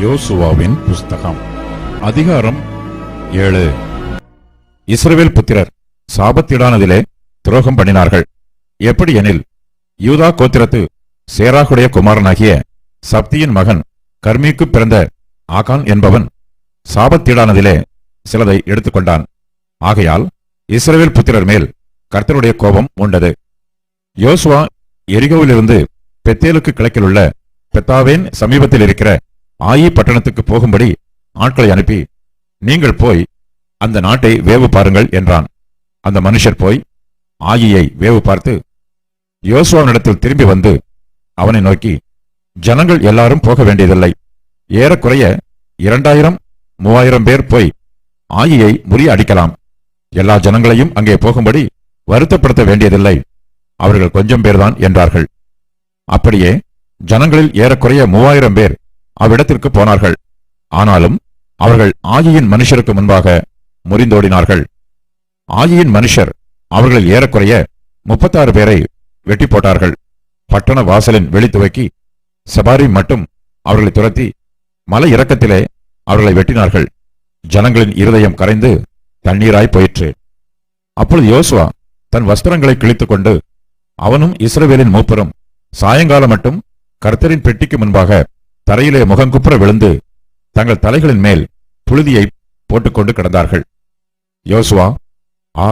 யோசுவாவின் புஸ்தகம் அதிகாரம் ஏழு. இஸ்ரவேல் புத்திரர் சாபத்திடானதிலே துரோகம் பண்ணினார்கள். எப்படி எனில் யூதா கோத்திரத்து சேராகுடைய குமாரனாகிய சப்தியின் மகன் கர்மிக்கு பிறந்த ஆகான் என்பவன் சாபத்தீடானதிலே சிலதை எடுத்துக்கொண்டான். ஆகையால் இஸ்ரவேல் புத்திரர் மேல் கர்த்தருடைய கோபம் உண்டது. யோசுவா எரிகோவிலிருந்து பெத்தேலுக்கு கிழக்கிலுள்ள பெத்தாவேன் சமீபத்தில் இருக்கிற ஆயி பட்டணத்துக்கு போகும்படி ஆட்களை அனுப்பி நீங்கள் போய் அந்த நாட்டை வேவு பாருங்கள் என்றான். அந்த மனுஷர் போய் ஆயியை வேவு பார்த்து யோசுவாவினிடத்தில் திரும்பி வந்து அவனை நோக்கி ஜனங்கள் எல்லாரும் போக வேண்டியதில்லை. ஏறக்குறைய இரண்டாயிரம் மூவாயிரம் பேர் போய் ஆயியை முறிய அடிக்கலாம். எல்லா ஜனங்களையும் அங்கே போகும்படி வருத்தப்படுத்த வேண்டியதில்லை. அவர்கள் கொஞ்சம் பேர்தான் என்றார்கள். அப்படியே ஜனங்களில் ஏறக்குறைய மூவாயிரம் பேர் அவ்விடத்திற்கு போனார்கள். ஆனாலும் அவர்கள் ஆயியின் மனுஷருக்கு முன்பாக முறிந்தோடினார்கள். ஆயியின் மனுஷர் அவர்கள் ஏறக்குறைய முப்பத்தாறு பேரை வெட்டி போட்டார்கள். பட்டண வாசலின் வெளித்துவக்கி சபாரி மட்டும் அவர்களை துரத்தி மலை இறக்கத்திலே அவர்களை வெட்டினார்கள். ஜனங்களின் இருதயம் கரைந்து தண்ணீராய் போயிற்று. அப்பொழுது யோசுவா தன் வஸ்திரங்களை கிழித்துக் கொண்டு அவனும் இஸ்ரவேலின் மூப்பரும் சாயங்காலம் மட்டும் கர்த்தரின் பெட்டிக்கு முன்பாக தரையிலே முகங்குப்புற விழுந்து தங்கள் தலைகளின் மேல் புழுதியை போட்டுக்கொண்டு கிடந்தார்கள். யோசுவா ஆ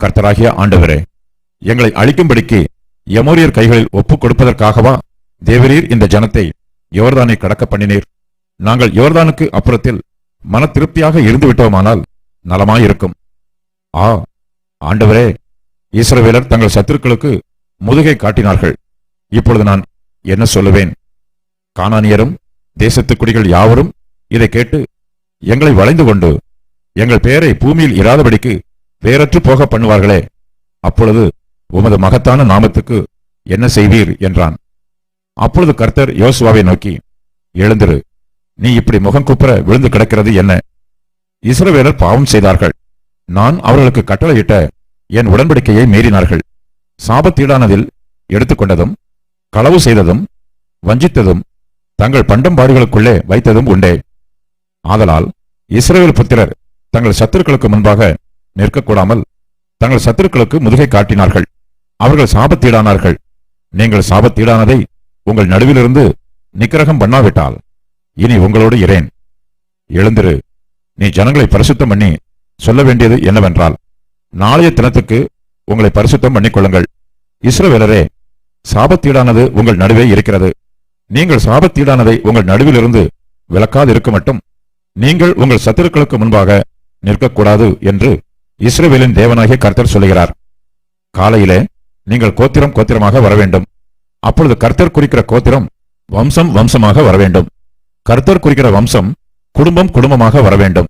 கர்த்தராகிய ஆண்டவரே எங்களை அழிக்கும்படிக்கு எமோரியர் கைகளில் ஒப்புக் கொடுப்பதற்காகவா தேவரீர் இந்த ஜனத்தை யோர்தானை கடக்க பண்ணினீர்? நாங்கள் யோர்தானுக்கு அப்புறத்தில் மன திருப்தியாக இருந்து விட்டோமானால் நலமாயிருக்கும். ஆ ஆண்டவரே இஸ்ரவேலர் தங்கள் சத்துருக்களுக்கு முதுகை காட்டினார்கள். இப்பொழுது நான் என்ன சொல்லுவேன்? காணானியரும் தேசத்து குடிகள் யாவரும் இதை கேட்டு எங்களை வளைந்து கொண்டு எங்கள் பெயரை பூமியில் இராதபடிக்கு வேறற்று போக பண்ணுவார்களே அப்பொழுது உமது மகத்தான நாமத்துக்கு என்ன செய்வீர்? என்றான். அப்பொழுது கர்த்தர் யோசுவாவை நோக்கி எழுந்திரு. நீ இப்படி முகம் குப்புற விழுந்து கிடக்கிறது என்ன? இஸ்ரவேலர் பாவம் செய்தார்கள். நான் அவர்களுக்கு கட்டளையிட்ட என் உடன்படிக்கையை மீறினார்கள். சாபத்தீடானதில் எடுத்துக்கொண்டதும் களவு செய்ததும் வஞ்சித்ததும் தங்கள் பண்டம்பாடுகளுக்குள்ளே வைத்ததும் உண்டே. ஆதலால் இஸ்ரேல் புத்திரர் தங்கள் சத்துருக்களுக்கு முன்பாக நிற்கக்கூடாமல் தங்கள் சத்துருக்களுக்கு முதுகை காட்டினார்கள். அவர்கள் சாபத்தீடானார்கள். நீங்கள் சாபத்தீடானதை உங்கள் நடுவிலிருந்து நிக்கிரகம் பண்ணாவிட்டால் இனி உங்களோடு இரேன். எழுந்திரு. நீ ஜனங்களை பரிசுத்தம் பண்ணி சொல்ல வேண்டியது என்னவென்றால் நாளைய தினத்துக்கு உங்களை பரிசுத்தம் பண்ணிக்கொள்ளுங்கள். இஸ்ரவேலரே சாபத்தீடானது உங்கள் நடுவே இருக்கிறது. நீங்கள் சாபத்தீடானதை உங்கள் நடுவிலிருந்து விலக்காது இருக்க மட்டும் நீங்கள் உங்கள் சத்துருக்களுக்கு முன்பாக நிற்கக்கூடாது என்று இஸ்ரவேலின் தேவனாகிய கர்த்தர் சொல்லுகிறார். காலையிலே நீங்கள் கோத்திரம் கோத்திரமாக வர வேண்டும் அப்பொழுது கர்த்தர் குறிக்கிற கோத்திரம் வம்சம் வம்சமாக வர வேண்டும் கர்த்தர் குறிக்கிற வம்சம் குடும்பம் குடும்பமாக வர வேண்டும்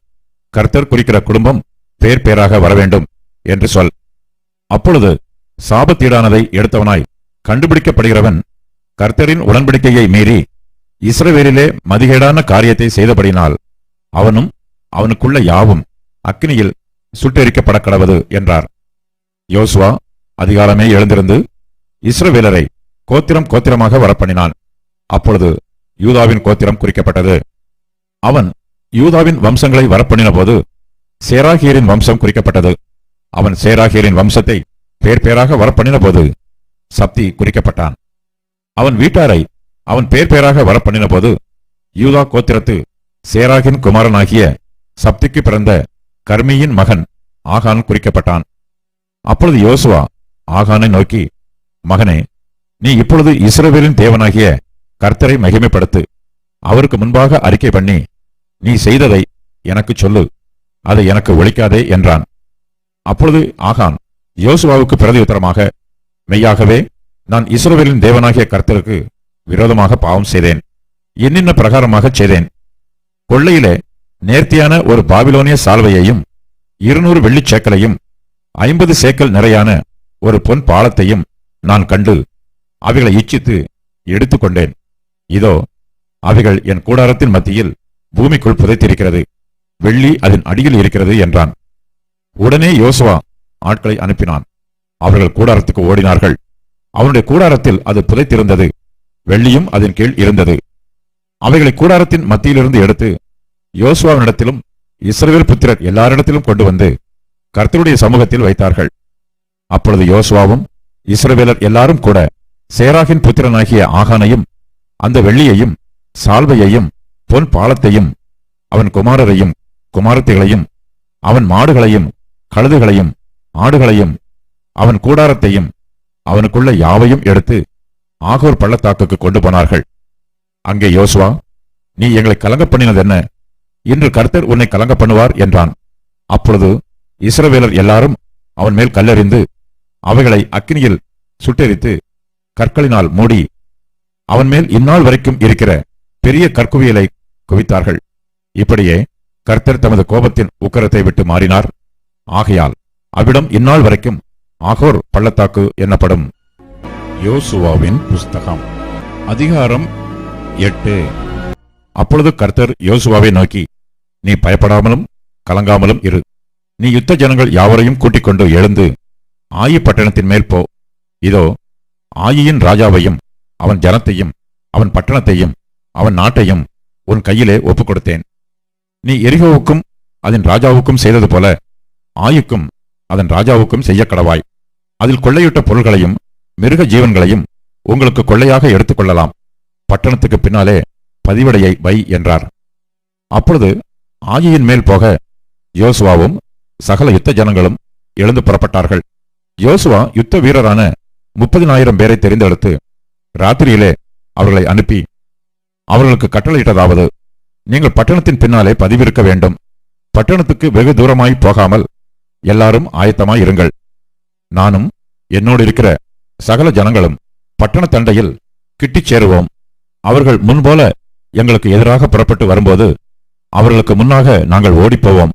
கர்த்தர் குறிக்கிற குடும்பம் பேர் பேராக வர வேண்டும் என்று சொல். அப்பொழுது சாபத்தீடானதை எடுத்தவனாய் கண்டுபிடிக்கப்படுகிறவன் கர்த்தரின் உடன்படிக்கையை மீறி இஸ்ரவேலிலே மதிகேடான காரியத்தை செய்தபடினால் அவனும் அவனுக்குள்ள யாவும் அக்னியில் சுட்டெரிக்கப்பட கடவது என்றார். யோசுவா அதிகாலமே எழுந்திருந்து இஸ்ரவேலரை கோத்திரம் கோத்திரமாக வரப்பண்ணினான். அப்பொழுது யூதாவின் கோத்திரம் குறிக்கப்பட்டது. அவன் யூதாவின் வம்சங்களை வரப்பண்ணின போது சேராகியரின் வம்சம் குறிக்கப்பட்டது. அவன் சேராகியரின் வம்சத்தை பேர் பேராக வரப்பண்ணின போது சப்தி குறிக்கப்பட்டான். அவன் வீட்டாரை அவன் பேர் பேராக வரப்பண்ணின போது யூதா கோத்திரத்து சேராகின் குமாரனாகிய சப்திக்கு பிறந்த கர்மியின் மகன் ஆகான் குறிக்கப்பட்டான். அப்பொழுது யோசுவா ஆகானை நோக்கி மகனே நீ இப்பொழுது இஸ்ரவேலின் தேவனாகிய கர்த்தரை மகிமைப்படுத்து. அவருக்கு முன்பாக அறிக்கை பண்ணி நீ செய்ததை எனக்குச் சொல்லு அதை எனக்கு ஒழிக்காதே என்றான். அப்பொழுது ஆகான் யோசுவாவுக்கு பிரதியுத்தரமாக மெய்யாகவே நான் இஸ்ரோவேலின் தேவனாகிய கர்த்தருக்கு விரோதமாக பாவம் செய்தேன். என்னென்ன பிரகாரமாகச் செய்தேன். கொள்ளையிலே நேர்த்தியான ஒரு பாபிலோனிய சால்வையையும் இருநூறு வெள்ளிச் சேக்கலையும் ஐம்பது சேக்கல் நிறையான ஒரு பொன் பாலத்தையும் நான் கண்டு அவைகளை இச்சித்து எடுத்துக்கொண்டேன். இதோ அவைகள் என் கூடாரத்தின் மத்தியில் பூமிக்குள் புதைத்திருக்கிறது. வெள்ளி அதன் அடியில் இருக்கிறது என்றான். உடனே யோசுவா ஆட்களை அனுப்பினான். அவர்கள் கூடாரத்துக்கு ஓடினார்கள். அவனுடைய கூடாரத்தில் அது புதைத்திருந்தது. வெள்ளியும் அதன் கீழ் இருந்தது. அவைகளை கூடாரத்தின் மத்தியிலிருந்து எடுத்து யோசுவாவினிடத்திலும் இஸ்ரவேல் புத்திரர் எல்லாரிடத்திலும் கொண்டு வந்து கர்த்தருடைய சமூகத்தில் வைத்தார்கள். அப்பொழுது யோசுவாவும் இஸ்ரவேலர் எல்லாரும் கூட சேராகின் புத்திரனாகிய ஆகானையும் அந்த வெள்ளியையும் சால்வையையும் பொன் பாலத்தையும் அவன் குமாரரையும் குமாரத்திகளையும் அவன் மாடுகளையும் கழுதுகளையும் ஆடுகளையும் அவன் கூடாரத்தையும் அவனுக்குள்ள யாவையும் எடுத்து ஆகோர் பள்ளத்தாக்குக்கு கொண்டு போனார்கள். அங்கே யோசுவா நீ எங்களை கலங்க பண்ணினதென்ன இன்று கர்த்தர் உன்னை கலங்க பண்ணுவார் என்றான். அப்பொழுது இஸ்ரவேலர் எல்லாரும் அவன் மேல் கல்லெறிந்து அவைகளை அக்னியில் சுட்டெரித்து கற்களினால் மூடி அவன் மேல் இந்நாள் வரைக்கும் இருக்கிற பெரிய கற்குவியலை குவித்தார்கள். இப்படியே கர்த்தர் தமது கோபத்தின் உக்கரத்தை விட்டு மாறினார். ஆகையால் அவ்விடம் இந்நாள் வரைக்கும் ஆகோர் பள்ளத்தாக்கு எனப்படும் யோசுவாவின் புஸ்தகம் அதிகாரம் எட்டு. அப்பொழுது கர்த்தர் யோசுவாவை நோக்கி நீ பயப்படாமலும் கலங்காமலும் இரு. நீ யுத்த ஜனங்கள் யாவரையும் கூட்டிக் கொண்டு எழுந்து ஆயி பட்டணத்தின் மேல் போ. இதோ ஆயியின் ராஜாவையும் அவன் ஜனத்தையும் அவன் பட்டணத்தையும் அவன் நாட்டையும் உன் கையிலே ஒப்புக் கொடுத்தேன் நீ எரிகோவுக்கும் அதன் ராஜாவுக்கும் செய்தது போல ஆயுக்கும் அதன் ராஜாவுக்கும் செய்ய கடவாய். அதில் கொள்ளையிட்ட பொருள்களையும் மிருக ஜீவன்களையும் உங்களுக்கு கொள்ளையாக எடுத்துக்கொள்ளலாம் பட்டணத்துக்கு பின்னாலே பதிவடையை வை என்றார். அப்பொழுது ஆயியின் மேல் போக யோசுவாவும் சகல யுத்த ஜனங்களும் எழுந்து புறப்பட்டார்கள். யோசுவா யுத்த வீரரான முப்பதினாயிரம் பேரை தெரிந்தெடுத்து ராத்திரியிலே அவர்களை அனுப்பி அவர்களுக்கு கட்டளையிட்டதாவது நீங்கள் பட்டணத்தின் பின்னாலே பதிவிருக்க வேண்டும். பட்டணத்துக்கு வெகு தூரமாய் போகாமல் எல்லாரும் ஆயத்தமாய் இருங்கள். நானும் என்னோடு இருக்கிற சகல ஜனங்களும் பட்டண தண்டையில் கிட்டிச் சேருவோம். அவர்கள் முன்போல எங்களுக்கு எதிராக புறப்பட்டு வரும்போது அவர்களுக்கு முன்னாக நாங்கள் ஓடிப்போவோம்.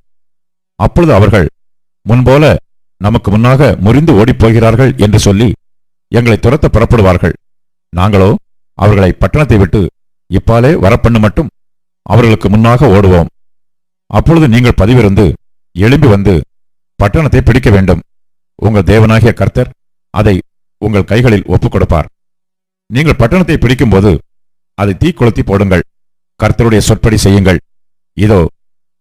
அப்பொழுது அவர்கள் முன்போல நமக்கு முன்னாக முறிந்து ஓடிப்போகிறார்கள் என்று சொல்லி எங்களை துரத்த புறப்படுவார்கள். நாங்களோ அவர்களை பட்டணத்தை விட்டு இப்பாலே வரப்பண்ணு மட்டும் அவர்களுக்கு முன்னாக ஓடுவோம். அப்பொழுது நீங்கள் பதிவிருந்து எழும்பி வந்து பட்டணத்தை பிடிக்க வேண்டும். உங்கள் தேவனாகிய கர்த்தர் அதை உங்கள் கைகளில் ஒப்புக் கொடுப்பார் நீங்கள் பட்டணத்தை பிடிக்கும்போது அதை தீக்குளுத்தி போடுங்கள். கர்த்தருடைய சொற்படி செய்யுங்கள். இதோ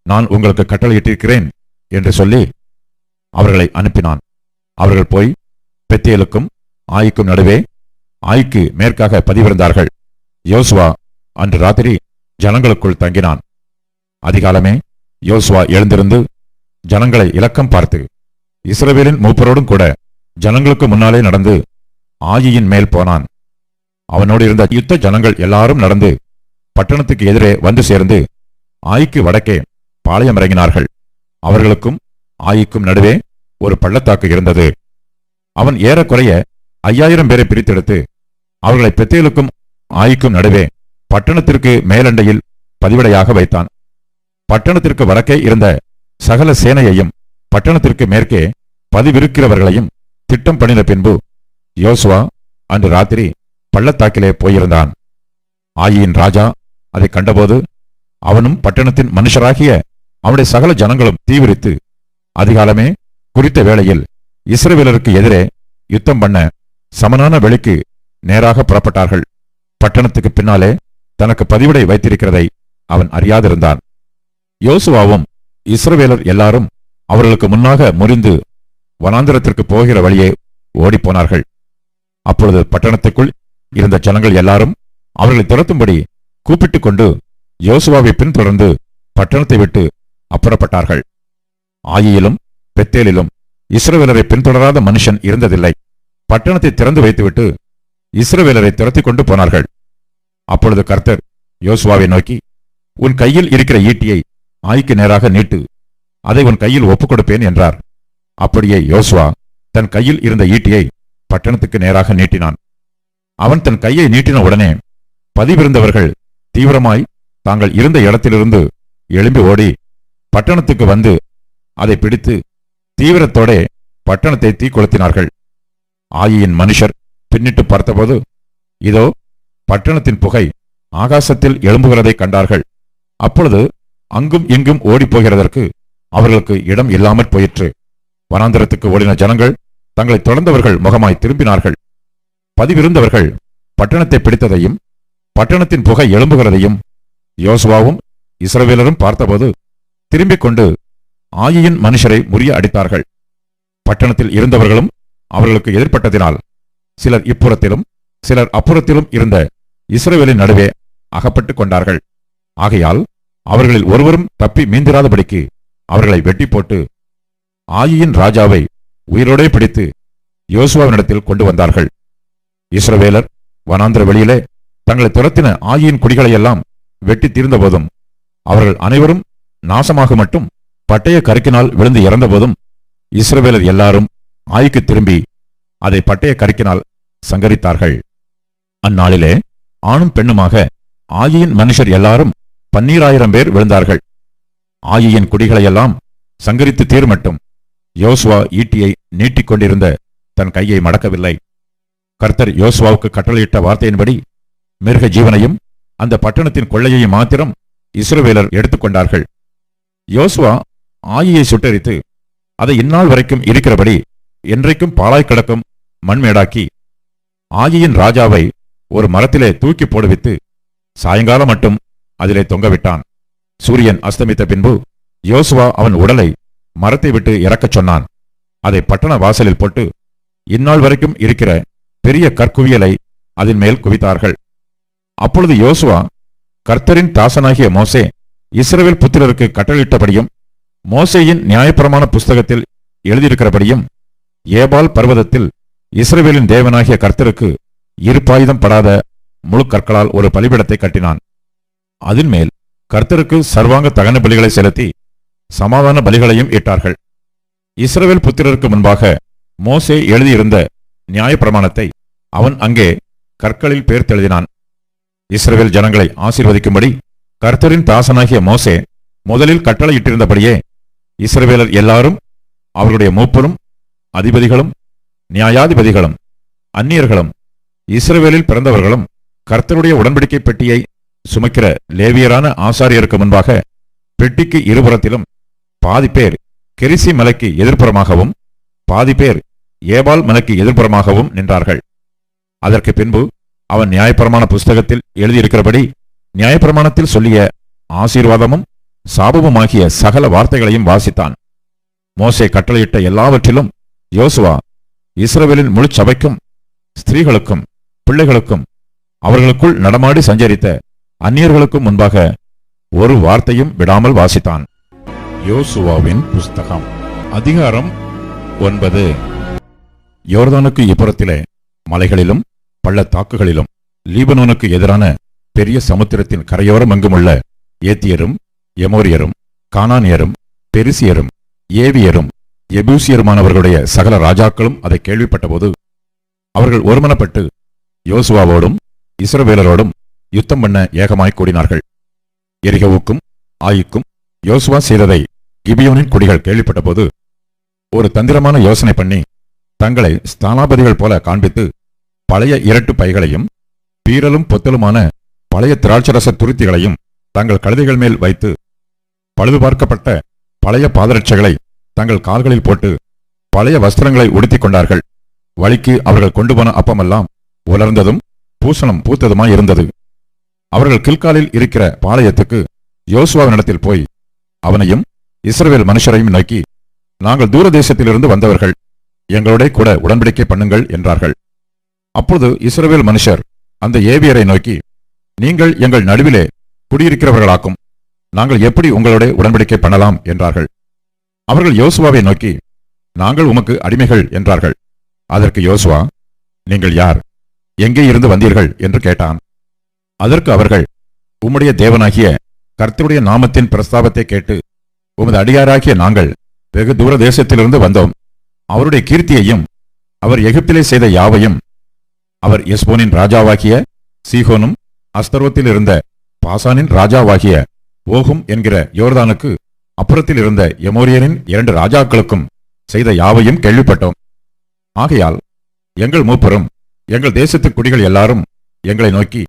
நான் உங்களுக்கு கட்டளையிட்டிருக்கிறேன் என்று சொல்லி அவர்களை அனுப்பினான். அவர்கள் போய் பெத்தியலுக்கும் ஆய்க்கும் நடுவே ஆய்க்கு மேற்காக பதிவிருந்தார்கள். யோசுவா அன்று ராத்திரி ஜனங்களுக்குள் தங்கினான். அதிகாலமே யோசுவா எழுந்திருந்து ஜனங்களை இலக்கம் பார்த்து இஸ்ரவேலின் மூப்பரோடும் கூட ஜனங்களுக்கு முன்னாலே நடந்து ஆயியின் மேல் போனான். அவனோடு இருந்த யுத்த ஜனங்கள் எல்லாரும் நடந்து பட்டணத்துக்கு எதிரே வந்து சேர்ந்து ஆய்க்கு வடக்கே பாளையம் இறங்கினார்கள். அவர்களுக்கும் ஆயிக்கும் நடுவே ஒரு பள்ளத்தாக்கு இருந்தது. அவன் ஏறக்குறைய ஐயாயிரம் பேரை பிரித்தெடுத்து அவர்களை பெத்தேலுக்கும் ஆயிக்கும் நடுவே பட்டணத்திற்கு மேலண்டையில் பதிவிடையாக வைத்தான். பட்டணத்திற்கு வடக்கே இருந்த சகல சேனையையும் பட்டணத்திற்கு மேற்கே பதிவிருக்கிறவர்களையும் திட்டம் பண்ணின பின்பு யோசுவா அன்று ராத்திரி பள்ளத்தாக்கிலே போயிருந்தான். ஆயியின் ராஜா அதை கண்டபோது அவனும் பட்டணத்தின் மனுஷராகிய அவனுடைய சகல ஜனங்களும் தீவிரித்து அதிகாலமே குறித்த வேளையில் இஸ்ரேவேலருக்கு எதிரே யுத்தம் பண்ண சமனான வெளிக்கு நேராக புறப்பட்டார்கள். பட்டணத்துக்கு பின்னாலே தனக்கு பதிவிடை வைத்திருக்கிறதை அவன் அறியாதிருந்தான். யோசுவாவும் இஸ்ரவேலர் எல்லாரும் அவர்களுக்கு முன்னாக முறிந்து வனாந்திரத்திற்கு போகிற வழியே ஓடிப்போனார்கள் அப்பொழுது பட்டணத்துக்குள் இருந்த ஜனங்கள் எல்லாரும் அவர்களை துரத்தும்படி கூப்பிட்டுக் கொண்டு யோசுவாவை பின்தொடர்ந்து பட்டணத்தை விட்டு அப்புறப்பட்டார்கள். ஆயியிலும் பெத்தேலிலும் இஸ்ரவேலரை பின்தொடராத மனுஷன் இருந்ததில்லை. பட்டணத்தை திறந்து வைத்துவிட்டு இஸ்ரவேலரை துரத்தி கொண்டு போனார்கள். அப்பொழுது கர்த்தர் யோசுவாவை நோக்கி உன் கையில் இருக்கிற ஈட்டியை ஆய்க்கு நேராக நீட்டு அதை உன் கையில் ஒப்புக் கொடுப்பேன் என்றார். அப்படியே யோசுவா தன் கையில் இருந்த ஈட்டியை பட்டணத்துக்கு நேராக நீட்டினான். அவன் தன் கையை நீட்டின உடனே பதிவிருந்தவர்கள் தீவிரமாய் தாங்கள் இருந்த இடத்திலிருந்து எழும்பி ஓடி பட்டணத்துக்கு வந்து அதை பிடித்து தீவிரத்தோட பட்டணத்தை தீக்குளத்தினார்கள். ஆயியின் மனுஷர் பின்னிட்டு பார்த்தபோது இதோ பட்டணத்தின் புகை ஆகாசத்தில் எழும்புகிறதை கண்டார்கள். அப்பொழுது அங்கும் இங்கும் ஓடிப்போகிறதற்கு அவர்களுக்கு இடம் இல்லாமற் போயிற்று. வனாந்திரத்துக்கு ஓடின ஜனங்கள் தங்களை தொடர்ந்தவர்கள் முகமாய் திரும்பினார்கள். பதிவிருந்தவர்கள் பட்டணத்தை பிடித்ததையும் பட்டணத்தின் புகை எழும்புகிறதையும் யோசுவாவும் இஸ்ரவேலரும் பார்த்தபோது திரும்பிக் கொண்டு ஆயியின் மனுஷரை முறிய அடித்தார்கள். பட்டணத்தில் இருந்தவர்களும் அவர்களுக்கு எதிர்ப்பட்டதினால் சிலர் இப்புறத்திலும் சிலர் அப்புறத்திலும் இருந்த இஸ்ரேவேலின் நடுவே அகப்பட்டுக் கொண்டார்கள். ஆகையால் அவர்களில் ஒருவரும் தப்பி மீந்திராதபடிக்கு அவர்களை வெட்டி போட்டு ஆயியின் ராஜாவை உயிரோடே பிடித்து யோசுவாவினிடத்தில் கொண்டு வந்தார்கள். இஸ்ரவேலர் வனாந்திர வெளியிலே தங்களை துரத்தின ஆயியின் குடிகளையெல்லாம் வெட்டி தீர்ந்தபோதும் அவர்கள் அனைவரும் நாசமாக மட்டும் பட்டய கருக்கினால் விழுந்து இறந்தபோதும் இஸ்ரவேலர் எல்லாரும் ஆய்க்கு திரும்பி அதை பட்டய கருக்கினால் சங்கரித்தார்கள். அந்நாளிலே ஆணும் பெண்ணுமாக ஆயியின் மனுஷர் எல்லாரும் பன்னீராயிரம் பேர் விழுந்தார்கள். ஆயியின் குடிகளையெல்லாம் சங்கரித்து தீர்மட்டும். யோசுவா ஈட்டியை நீட்டிக் கொண்டிருந்த தன் கையை மடக்கவில்லை. கர்த்தர் யோசுவாவுக்கு கட்டளையிட்ட வார்த்தையின்படி மிருக ஜீவனையும் அந்த பட்டணத்தின் கொள்ளையையும் மாத்திரம் இஸ்ரோவேலர் எடுத்துக்கொண்டார்கள் யோசுவா ஆயியை சுட்டரித்து அதை இந்நாள் வரைக்கும் இருக்கிறபடி என்றைக்கும் பாழாய் கிடக்கும் மண்மேடாக்கி ஆகியின் ராஜாவை ஒரு மரத்திலே தூக்கி போடுவித்து சாயங்காலம் மட்டும் அதிலே தொங்கவிட்டான். சூரியன் அஸ்தமித்த பின்பு யோசுவா அவன் உடலை மரத்தை விட்டு இறக்கச் சொன்னான். அதை பட்டண வாசலில் போட்டு இந்நாள் வரைக்கும் இருக்கிற பெரிய கற்குவியலை அதன் மேல் குவித்தார்கள். அப்பொழுது யோசுவா கர்த்தரின் தாசனாகிய மோசே இஸ்ரேல் புத்திரருக்கு கட்டளையிட்டபடியும் மோசேயின் நியாயப்பிரமான புஸ்தகத்தில் எழுதியிருக்கிறபடியும் ஏபால் பர்வதத்தில் இஸ்ரவேலின் தேவனாகிய கர்த்தருக்கு இருப்பாயுதம் படாத முழு கற்களால் ஒரு பலிபீடத்தை கட்டினான். அதின் மேல் கர்த்தருக்கு சர்வாங்க தகன பலிகளை செலுத்தி சமாதான பலிகளையும் இட்டார்கள் இஸ்ரவேல் புத்திரருக்கு முன்பாக மோசே எழுதியிருந்த நியாயப்பிரமாணத்தை அவன் அங்கே கற்களில் பேர்த்தெழுதினான். இஸ்ரவேல் ஜனங்களை ஆசீர்வதிக்கும்படி கர்த்தரின் தாசனாகிய மோசே முதலில் கட்டளையிட்டிருந்தபடியே இஸ்ரவேலர் எல்லாரும் அவர்களுடைய மூப்பரும் அதிபதிகளும் நியாயாதிபதிகளும் அந்நியர்களும் இஸ்ரவேலில் பிறந்தவர்களும் கர்த்தருடைய உடன்படிக்கை பெட்டியை சுமக்கிற லேவியரான ஆசாரியருக்கு முன்பாக பெட்டிக்கு இருபுறத்திலும் பாதி பேர் கெரிசி மலைக்கு எதிர்ப்புறமாகவும் பாதி பேர் ஏபால் மலைக்கு எதிர்ப்புறமாகவும் நின்றார்கள். அதற்கு பின்பு அவன் நியாயப்பிரமாண புஸ்தகத்தில் எழுதியிருக்கிறபடி நியாயப்பிரமாணத்தில் சொல்லிய ஆசீர்வாதமும் சாபமுமாகிய சகல வார்த்தைகளையும் வாசித்தான். மோசே கட்டளையிட்ட எல்லாவற்றிலும் யோசுவா இஸ்ரவேலின் முழு சபைக்கும் ஸ்திரீகளுக்கும் பிள்ளைகளுக்கும் அவர்களுக்குள் நடமாடி சஞ்சரித்த அந்நியர்களுக்கும் முன்பாக ஒரு வார்த்தையும் விடாமல் வாசித்தான். யோசுவாவின் புஸ்தகம் அதிகாரம் ஒன்பது. யோர்தானுக்கு இப்புறத்திலே மலைகளிலும் பள்ளத்தாக்குகளிலும் லீபனோனுக்கு எதிரான பெரிய சமுத்திரத்தின் கரையோரம் எங்குமுள்ள ஏத்தியரும் எமோரியரும் கானானியரும் பெரிசியரும் ஏவியரும் எபூசியருமானவர்களுடைய சகல ராஜாக்களும் அதை கேள்விப்பட்டபோது அவர்கள் ஒருமனப்பட்டு யோசுவாவோடும் இஸ்ரவேலரோடும் யுத்தம் பண்ண ஏகமாய் கூடினார்கள். எரிகவுக்கும் ஆயிக்கும் யோசுவா செய்ததை கிபியோனின் குடிகள் கேள்விப்பட்டபோது ஒரு தந்திரமான யோசனை பண்ணி தங்களை ஸ்தானாபதிகள் போல காண்பித்து பழைய இரட்டு பைகளையும் பீரலும் பொத்தலுமான பழைய திராட்சரச துருத்திகளையும் தங்கள் கழுதைகள் மேல் வைத்து பழுது பார்க்கப்பட்ட பழைய பாதரட்சைகளை தங்கள் கால்களில் போட்டு பழைய வஸ்திரங்களை உடுத்திக் கொண்டார்கள் வழிக்கு அவர்கள் கொண்டு போன அப்பமெல்லாம் உலர்ந்ததும் பூசணம் பூத்ததுமாய் இருந்தது. அவர்கள் கில்காலில் இருக்கிற பாளையத்துக்கு யோசுவாவினிடத்தில் போய் அவனையும் இஸ்ரவேல் மனுஷரையும் நோக்கி நாங்கள் தூர தேசத்திலிருந்து வந்தவர்கள் எங்களுடைய கூட உடன்படிக்கை பண்ணுங்கள் என்றார்கள். அப்பொழுது இஸ்ரவேல் மனுஷர் அந்த ஏவியரை நோக்கி நீங்கள் எங்கள் நடுவிலே குடியிருக்கிறவர்களாக்கும் நாங்கள் எப்படி உங்களுடைய உடன்படிக்கை பண்ணலாம் என்றார்கள். அவர்கள் யோசுவாவை நோக்கி நாங்கள் உமக்கு அடிமைகள் என்றார்கள். அதற்கு யோசுவா நீங்கள் யார்? எங்கே இருந்து வந்தீர்கள்? என்று கேட்டான். அதற்கு அவர்கள் உம்முடைய தேவனாகிய கர்த்தருடைய நாமத்தின் பிரஸ்தாபத்தை கேட்டு உமது அடியாராகிய நாங்கள் வெகு தூர தேசத்திலிருந்து வந்தோம். அவருடைய கீர்த்தியையும் அவர் எகிப்திலே செய்த யாவையும் அவர் எஸ்போனின் ராஜாவாகிய சீகோனும் அஸ்தரோத்தில் இருந்த பாசானின் ராஜாவாகிய ஓகும் என்கிற யோர்தானுக்கு அப்புறத்தில் இருந்த எமோரியரின் இரண்டு ராஜாக்களுக்கும் செய்த யாவையும் கேள்விப்பட்டோம். ஆகையால் எங்கள் மூப்பரும் எங்கள் தேசத்து குடிகள் எல்லாரும் எங்களை நோக்கி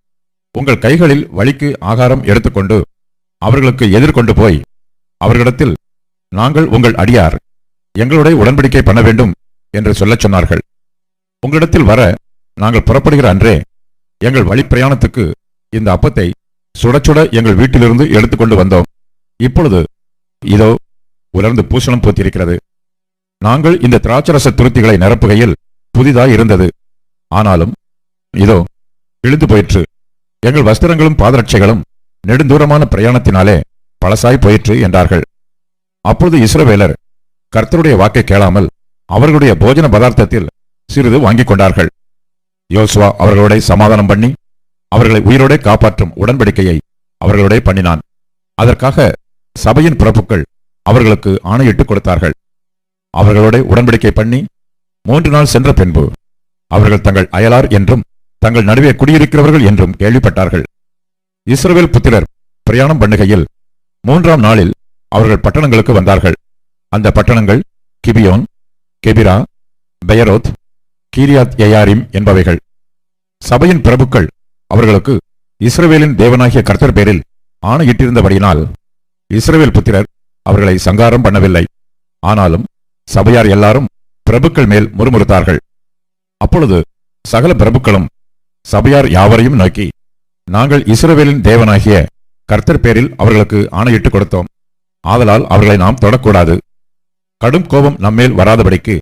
உங்கள் கைகளில் வழிக்கு ஆகாரம் எடுத்துக்கொண்டு அவர்களுக்கு எதிர்கொண்டு போய் அவர்களிடத்தில் நாங்கள் உங்கள் அடியார் எங்களுடைய உடன்படிக்கை பண்ண வேண்டும் என்று சொல்லச் சொன்னார்கள். உங்களிடத்தில் வர நாங்கள் புறப்படுகிற அன்றே எங்கள் வழிப்பிரயாணத்துக்கு இந்த அப்பத்தை சுட சுட எங்கள் வீட்டிலிருந்து எடுத்துக்கொண்டு வந்தோம். இப்பொழுது இதோ உலர்ந்து பூசணம் பூத்திருக்கிறது. நாங்கள் இந்த திராட்சரச துருத்திகளை நிரப்புகையில் புதிதாய் இருந்தது. ஆனாலும் இதோ இழுந்து போயிற்று. எங்கள் வஸ்திரங்களும் பாதரட்சைகளும் நெடுந்தூரமான பிரயாணத்தினாலே பழசாய் போயிற்று என்றார்கள். அப்பொழுது இஸ்ரவேலர் கர்த்தருடைய வாக்கை கேளாமல் அவர்களுடைய போஜன பதார்த்தத்தில் சிறிது வாங்கிக் கொண்டார்கள். யோசுவா அவர்களோட சமாதானம் பண்ணி அவர்களை உயிரோட காப்பாற்றும் உடன்படிக்கையை அவர்களோட பண்ணினான். அதற்காக சபையின் பிறப்புகள் அவர்களுக்கு ஆணையிட்டு கொடுத்தார்கள். அவர்களோட உடன்படிக்கை பண்ணி மூன்று நாள் சென்ற பின்பு அவர்கள் தங்கள் அயலார் என்றும் தங்கள் நடுவே குடியிருக்கிறவர்கள் என்றும் கேள்விப்பட்டார்கள். இஸ்ரவேல் புத்திரர் பிரயாணம் பண்ணுகையில் மூன்றாம் நாளில் அவர்கள் பட்டணங்களுக்கு வந்தார்கள். அந்த பட்டணங்கள் Gibeon Chephirah Beeroth Kiriath Jearim என்பவைகள். சபையின் பிரபுக்கள் அவர்களுக்கு இஸ்ரவேலின் தேவனாகிய கர்த்தர் பேரில் ஆணையிட்டிருந்தபடியினால் இஸ்ரேல் புத்திரர் அவர்களை சங்காரம் பண்ணவில்லை. ஆனாலும் சபையார் எல்லாரும் பிரபுக்கள் மேல் முறுமுறுத்தார்கள். அப்பொழுது சகல பிரபுக்களும் சபையார் யாவரையும் நோக்கி நாங்கள் இஸ்ரவேலின் தேவனாகிய கர்த்தர் பேரில் அவர்களுக்கு ஆணையிட்டு கொடுத்தோம். ஆதலால் அவர்களை நாம் தொடக்கூடாது. கடும் கோபம் நம்மேல் வராதபடிக்கு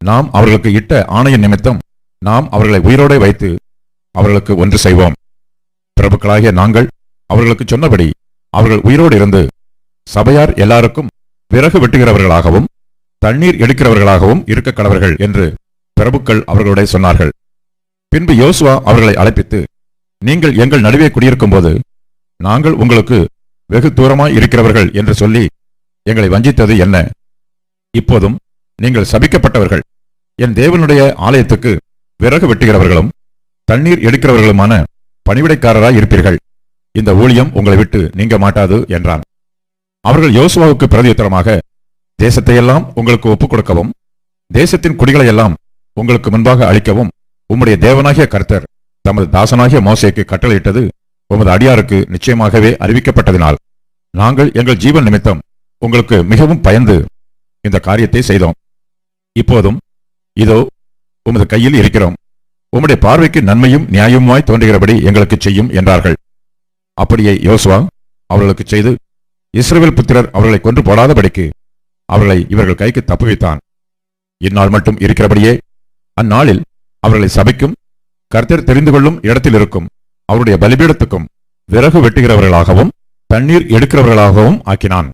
நாம் அவர்களுக்கு இட்ட ஆணையின் நிமித்தம் நாம் அவர்களை உயிரோடு வைத்து அவர்களுக்கு ஒன்று செய்வோம். பிரபுக்களாகிய நாங்கள் அவர்களுக்கு சொன்னபடி அவர்கள் உயிரோடு இருந்து சபையார் எல்லாருக்கும் விறகு வெட்டுகிறவர்களாகவும் தண்ணீர் எடுக்கிறவர்களாகவும் இருக்க கடவர்கள் என்று பிரபுக்கள் அவர்களுடைய சொன்னார்கள். பின்பு யோசுவா அவர்களை அழைப்பித்து நீங்கள் எங்கள் நடுவே குடியிருக்கும்போது நாங்கள் உங்களுக்கு வெகு தூரமாய் இருக்கிறவர்கள் என்று சொல்லி எங்களை வஞ்சித்தது என்ன? இப்போதும் நீங்கள் சபிக்கப்பட்டவர்கள். என் தேவனுடைய ஆலயத்துக்கு விறகு வெட்டுகிறவர்களும் தண்ணீர் எடுக்கிறவர்களுமான பணிவிடைக்காரராய் இருப்பீர்கள். இந்த ஊழியம் உங்களை விட்டு நீங்க மாட்டாது என்றான். அவர்கள் யோசுவாவுக்கு பிரதியுத்தரமாக தேசத்தையெல்லாம் உங்களுக்கு ஒப்புக் கொடுக்கவும் தேசத்தின் குடிகளையெல்லாம் உங்களுக்கு முன்பாக அளிக்கவும் உம்முடைய தேவனாகிய கர்த்தர் தமது தாசனாகிய மோசைக்கு கட்டளையிட்டது உமது அடியாருக்கு நிச்சயமாகவே அறிவிக்கப்பட்டதினால். நாங்கள் எங்கள் ஜீவன் நிமித்தம் உங்களுக்கு மிகவும் பயந்து இந்த காரியத்தை செய்தோம். இப்போதும் இதோ உமது கையில் இருக்கிறோம். உம்முடைய பார்வைக்கு நன்மையும் நியாயமுமாய் தோன்றுகிறபடி எங்களுக்கு செய்யும் என்றார்கள். அப்படியே யோசுவா அவர்களுக்கு செய்து இஸ்ரேல் புத்திரர் அவர்களை கொன்று போடாதபடிக்கு அவர்களை இவர்கள் கைக்கு தப்புவித்தான் இந்நாள் மட்டும் இருக்கிறபடியே அந்நாளில் அவர்களை சபைக்கும் கர்த்தர் தெரிந்து கொள்ளும் இடத்தில் இருக்கும் அவருடைய பலிபீடத்துக்கும் விறகு வெட்டுகிறவர்களாகவும் தண்ணீர் எடுக்கிறவர்களாகவும் ஆக்கினான்.